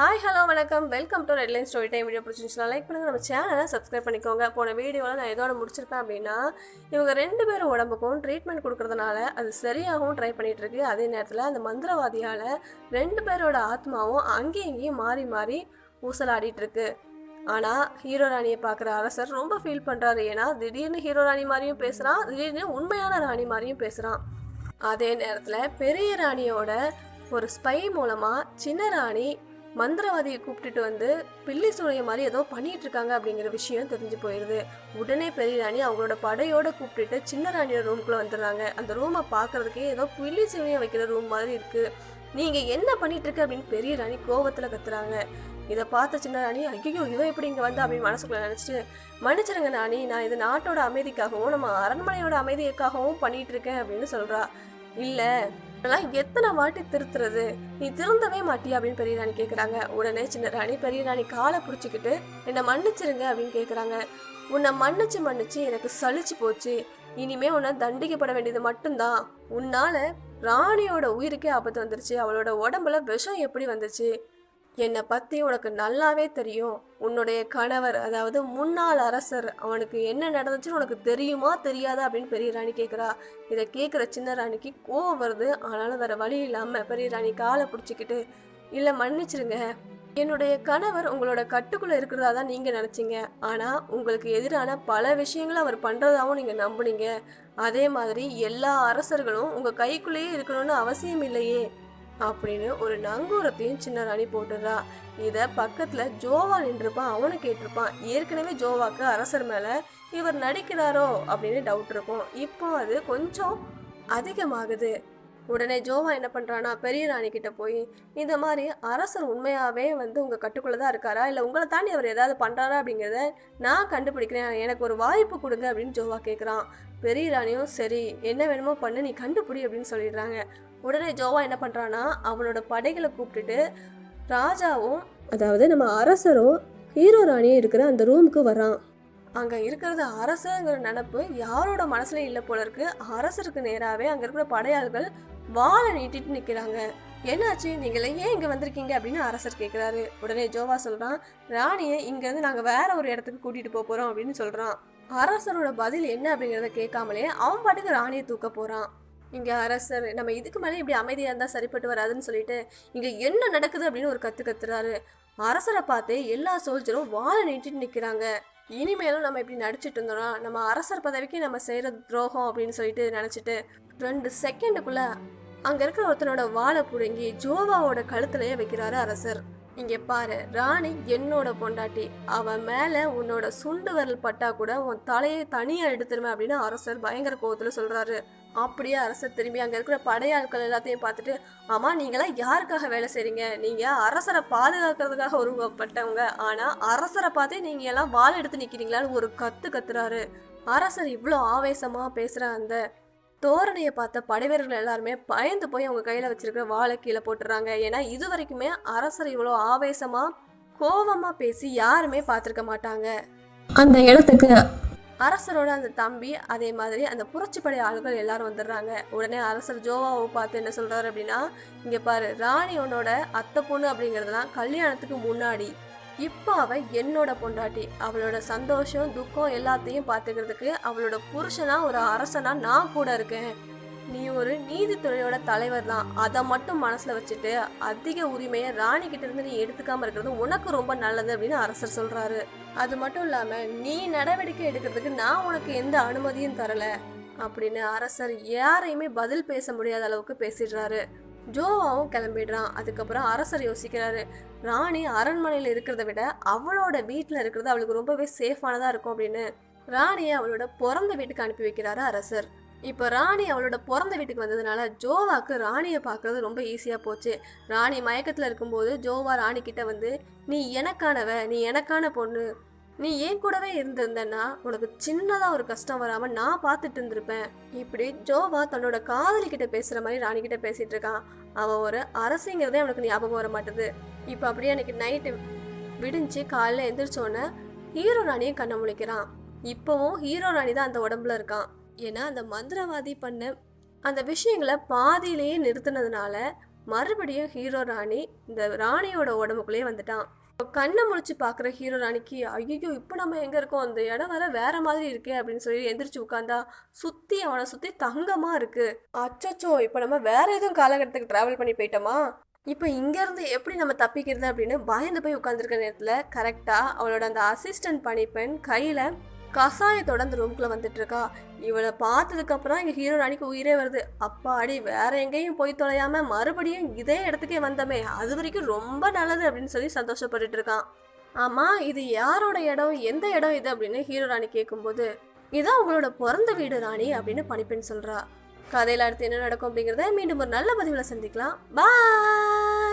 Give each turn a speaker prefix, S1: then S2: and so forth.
S1: Hi hello வணக்கம். Welcome to redline story time video பிடிச்சிருந்துச்சுன்னா like பண்ணுங்கள் நம்ம சேனலை சப்ஸ்கிரைப் பண்ணிக்கோங்க. போன வீடியோவில் நான் எதோட முடிச்சிருப்பேன் அப்படின்னா இவங்க ரெண்டு பேரும் உடம்புக்கும் ட்ரீட்மெண்ட் கொடுக்கறதுனால அது சரியாகவும் ட்ரை பண்ணிட்டு இருக்கு அதே நேரத்தில் அந்த மந்திரவாதியால் ரெண்டு பேரோட ஆத்மாவும் அங்கேயும் இங்கேயும் மாறி மாறி ஊசலாடிட்டு இருக்கு ஆனால் ஹீரோ ராணியை பார்க்குற அரசர் ரொம்ப ஃபீல் பண்ணுறாரு ஏன்னா திடீர்னு ஹீரோ ராணி மாதிரியும் பேசுகிறான் திடீர்னு உண்மையான ராணி மாதிரியும் பேசுகிறான் அதே நேரத்தில் பெரிய ராணியோட ஒரு ஸ்பை மூலமாக சின்ன ராணி மந்திரவாதியை கூப்பிட்டுட்டு வந்து பில்லி சூளைய மாதிரி ஏதோ பண்ணிட்டு இருக்காங்க அப்படிங்கிற விஷயம் தெரிஞ்சு போயிடுது உடனே பெரிய ராணி அவங்களோட படையோட கூப்பிட்டுட்டு சின்ன ராணியோட ரூம்குள்ளே வந்துடுறாங்க. அந்த ரூமை பார்க்கறதுக்கே ஏதோ பில்லி சூளையம் வைக்கிற ரூம் மாதிரி இருக்கு. நீங்கள் என்ன பண்ணிட்டு இருக்கு அப்படின்னு பெரிய ராணி கோவத்தில் கத்துறாங்க. இதை பார்த்த சின்ன ராணி ஐயோ இவன் எப்படி இங்கே வந்து? அப்படின்னு மனசுக்குள்ள நினச்சிட்டு மன்னிச்சிருங்க ராணி நான் இது நாட்டோட அமைதிக்காகவும் நம்ம அரண்மனையோட அமைதிக்காகவும் பண்ணிட்டு இருக்கேன் அப்படின்னு சொல்றா. இல்லை இதெல்லாம் எத்தனை வாட்டி திருத்துறது? நீ திருந்தவே மாட்டியா? அப்படின்னு பெரிய ராணி கேட்குறாங்க உடனே சின்ன ராணி பெரிய ராணி காலை பிடிச்சிக்கிட்டு என்னை மன்னிச்சிருங்க அப்படின்னு கேட்குறாங்க உன்னை மன்னிச்சு மன்னிச்சு எனக்கு சலிச்சு போச்சு. இனிமே உன்னை தண்டிக்கப்பட வேண்டியது மட்டும்தான். உன்னால ராணியோட உயிருக்கே ஆபத்து வந்துருச்சு. அவளோட உடம்புல விஷம் எப்படி வந்துச்சு? என்னை பற்றி உனக்கு நல்லாவே தெரியும். உன்னுடைய கணவர் அதாவது முன்னாள் அரசர் அவனுக்கு என்ன நடந்துச்சுன்னு உனக்கு தெரியுமா தெரியாதா அப்படின்னு பெரிய ராணி கேட்குறா இதை கேட்குற சின்ன ராணிக்கு கோவம் வருது. ஆனாலும் வேற வழி இல்லாமல் பெரிய ராணி காலை பிடிச்சிக்கிட்டு இல்லை மன்னிச்சிருங்க. என்னுடைய கணவர் உங்களோட கட்டுக்குள்ளே இருக்கிறதா தான் நீங்கள் நினச்சிங்க. ஆனால் உங்களுக்கு எதிரான பல விஷயங்களை அவர் பண்ணுறதாகவும் நீங்கள் நம்புனீங்க. அதே மாதிரி எல்லா அரசர்களும் உங்கள் கைக்குள்ளேயே இருக்கணும்னு அவசியம் இல்லையே. அப்படின்னு ஒரு நங்கூரத்தையும் சின்ன ராணி போட்டுடுறா. இதை பக்கத்தில் ஜோவா நின்றுருப்பான் அவனு கேட்டிருப்பான். ஏற்கனவே ஜோவாக்கு அரசர் மேலே இவர் நடிக்கிறாரோ அப்படின்னு டவுட் இருக்கும். இப்போ அது கொஞ்சம் அதிகமாகுது. உடனே ஜோவா என்ன பண்ணுறான்னா பெரிய ராணி கிட்ட போய் இந்த மாதிரி அரசர் உண்மையாகவே வந்து உங்கள் கட்டுக்குள்ளே தான் இருக்காரா? இல்லை உங்களை தாண்டி அவர் ஏதாவது பண்ணுறாரா அப்படிங்கிறத நான் கண்டுபிடிக்கிறேன். எனக்கு ஒரு வாய்ப்பு கொடுங்க அப்படின்னு ஜோவா கேட்குறான் பெரிய ராணியும் சரி என்ன வேணுமோ பண்ணு நீ கண்டுபிடி அப்படின்னு சொல்லிடுறாங்க. உடனே ஜோவா என்ன பண்ணுறான்னா அவனோட படைகளை கூப்பிட்டுட்டு ராஜாவும் அதாவது நம்ம அரசரும் ஹீரோ ராணியும் இருக்கிற அந்த ரூமுக்கு வரான் அங்கே இருக்கிறது அரசுங்கிற நினப்பு யாரோட மனசுல இல்லை போல இருக்கு. அரசருக்கு நேராகவே அங்கே இருக்கிற படையாள்கள் வாழை நீட்டிட்டு நிற்கிறாங்க என்னாச்சு? நீங்கள் ஏன் இங்கே வந்திருக்கீங்க? அப்படின்னு அரசர் கேட்குறாரு உடனே ஜோவா சொல்கிறான் ராணியை இங்கேருந்து நாங்கள் வேற ஒரு இடத்துக்கு கூட்டிகிட்டு போக போகிறோம் அப்படின்னு சொல்கிறான் அரசரோட பதில் என்ன அப்படிங்கிறத கேட்காமலே அவன் பாட்டுக்கு ராணியை தூக்க போகிறான் இங்கே அரசர் நம்ம இதுக்கு மேலே இப்படி அமைதியாக இருந்தால் சரிப்பட்டு வராதுன்னு சொல்லிட்டு இங்கே என்ன நடக்குது அப்படின்னு ஒரு கற்று கத்துறாரு. அரசரை பார்த்து எல்லா சோல்ஜரும் வாழை நீட்டிட்டு நிற்கிறாங்க இனிமேலும் நம்ம இப்படி நடிச்சிட்டு இருந்தோம்னா நம்ம அரசர் பதவிக்கு நம்ம செய்கிற துரோகம் அப்படின்னு சொல்லிட்டு நினச்சிட்டு ரெண்டு செகண்டுக்குள்ள அங்கே இருக்கிற ஒருத்தனோட வாழை பிடுங்கி ஜோவாவோட கழுத்துலயே வைக்கிறாரு அரசர். இங்கே பாரு ராணி என்னோட பொண்டாட்டி. அவன் மேலே உன்னோட சுண்டு விரல் பட்டா கூட உன் தலையை தனியாக எடுத்துருவேன் அப்படின்னு அரசர் பயங்கர கோவத்தில் சொல்கிறாரு அப்படியே அரசர் திரும்பி அங்கே இருக்கிற படையாட்கள் எல்லாத்தையும் பார்த்துட்டு ஆமாம் நீங்களாம் யாருக்காக வேலை செய்கிறீங்க நீங்கள் அரசரை பாதுகாக்கிறதுக்காக உருவப்பட்டவங்க. ஆனால் அரசரை பார்த்தே நீங்கள் எல்லாம் வாள் எடுத்து நிற்கிறீங்களான்னு ஒரு கத்து கத்துறாரு. அரசர் இவ்வளோ ஆவேசமாக பேசுகிற அந்த தோரணையை பார்த்த படைவீரர்கள் எல்லாருமே பயந்து போய் அவங்க கையில் வச்சிருக்கிற வாழை கீழே போட்டுறாங்க. ஏன்னா இது வரைக்குமே அரசர் இவ்வளோ ஆவேசமாக கோவமாக பேசி யாருமே பார்த்துருக்க மாட்டாங்க. அந்த இடத்துக்கு அரசரோட அந்த தம்பி அதே மாதிரி அந்த புரட்சிப்படை ஆளுகள் எல்லாரும் வந்துடுறாங்க. உடனே அரசர் ஜோவாவை பார்த்து என்ன சொல்றாரு அப்படின்னா இங்க பாரு ராணி உன்னோட அத்தை பொண்ணு அப்படிங்கிறதுலாம் கல்யாணத்துக்கு முன்னாடி இப்போ அவ என்னோட பொண்டாட்டி. அவளோட சந்தோஷம் துக்கம் எல்லாத்தையும் பார்த்துக்கிறதுக்கு அவளோட புருஷனா ஒரு அரசனா நான் கூட இருக்கேன். நீ ஒரு நீதித்துறையோட தலைவர் தான். அதை மட்டும் மனசுல வச்சுட்டு அதிக உரிமையை ராணி கிட்ட இருந்து நீ எடுத்துக்காம இருக்கிறது உனக்கு ரொம்ப நல்லது அப்படின்னு அரசர் சொல்றாரு. அது மட்டும் இல்லாம நீ நடவடிக்கை எடுக்கிறதுக்கு நான் உனக்கு எந்த அனுமதியும் தரல அப்படின்னு அரசர் யாரையுமே பதில் பேச முடியாத அளவுக்கு பேசிடுறாரு. ஜோவாவும் கிளம்பிடுறான். அதுக்கப்புறம் அரசர் யோசிக்கிறாரு ராணி அரண்மனையில் இருக்கிறத விட அவளோட வீட்டில் இருக்கிறது அவளுக்கு ரொம்பவே சேஃபானதாக இருக்கும் அப்படின்னு. ராணியை அவளோட பிறந்த வீட்டுக்கு அனுப்பி வைக்கிறாரு அரசர். இப்போ ராணி அவளோட பிறந்த வீட்டுக்கு வந்ததுனால ஜோவாக்கு ராணியை பார்க்கறது ரொம்ப ஈஸியாக போச்சு. ராணி மயக்கத்தில் இருக்கும்போது ஜோவா ராணி கிட்ட வந்து நீ எனக்கானவ நீ எனக்கான பொண்ணு. நீ ஏன் கூடவே இருந்திருந்தன்னா உனக்கு சின்னதாக ஒரு கஷ்டம் வராமல் நான் பார்த்துட்டு இருந்திருப்பேன். இப்படி ஜோவா தன்னோட காதலி கிட்ட பேசுகிற மாதிரி ராணி கிட்ட பேசிட்டு இருக்கான் அவன் ஒரு அரசிங்கிறதே அவனுக்கு ஞாபகம் வர மாட்டுது. இப்போ அப்படியே அன்னைக்கு நைட்டு விடிஞ்சு காலையில் எந்திரிச்சோன்னே ஹீரோ ராணியும் கண்ணை முழிக்கிறான். இப்போவும் ஹீரோ ராணி தான் அந்த உடம்புல இருக்கான். ஏன்னா அந்த மந்திரவாதி பண்ண அந்த விஷயங்களை பாதியிலேயே நிறுத்தினதுனால மறுபடியும் ஹீரோ ராணி இந்த ராணியோட உடம்புக்குள்ளேயே வந்துட்டான். கண்ணை முழிச்சு பார்க்குற ஹீரோ ராணிக்கு ஐயோ இப்போ நம்ம எங்கே இருக்கோம்? அந்த இடம் வேற வேற மாதிரி இருக்கே அப்படின்னு சொல்லி எந்திரிச்சு உட்காந்தா சுற்றி அவனை சுற்றி தங்கமாக இருக்குது அச்சச்சோ இப்போ நம்ம வேற எதுவும் காலகட்டத்துக்கு ட்ராவல் பண்ணி போயிட்டோமா? இப்போ இங்கேருந்து எப்படி நம்ம தப்பிக்கிறது அப்படின்னு பயந்து போய் உட்காந்துருக்க நேரத்தில் கரெக்டாக அவளோட அந்த அசிஸ்டன்ட் பணிப்பெண் கையில் கசாயம் தொடர்ந்து ரூம்குள்ளே வந்துட்டு இருக்கா இவளை பார்த்ததுக்கப்புறம் எங்கள் ஹீரோ ராணிக்கு உயிரே வருது. அப்பாடி வேற எங்கேயும் போய் தொலையாம மறுபடியும் இதே இடத்துக்கே வந்தமே. அது வரைக்கும் ரொம்ப நல்லது அப்படின்னு சொல்லி சந்தோஷப்பட்டுட்டு இருக்கான். ஆமாம் இது யாரோட இடம்? எந்த இடம் இது? அப்படின்னு ஹீரோ ராணி கேட்கும்போது இதான் உங்களோட பிறந்த வீடு ராணி அப்படின்னு பணிப்பெண் சொல்கிறா கதையில் அடுத்து என்ன நடக்கும் அப்படிங்கிறத மீண்டும் ஒரு நல்ல பதிவில் சந்திக்கலாம். பாய்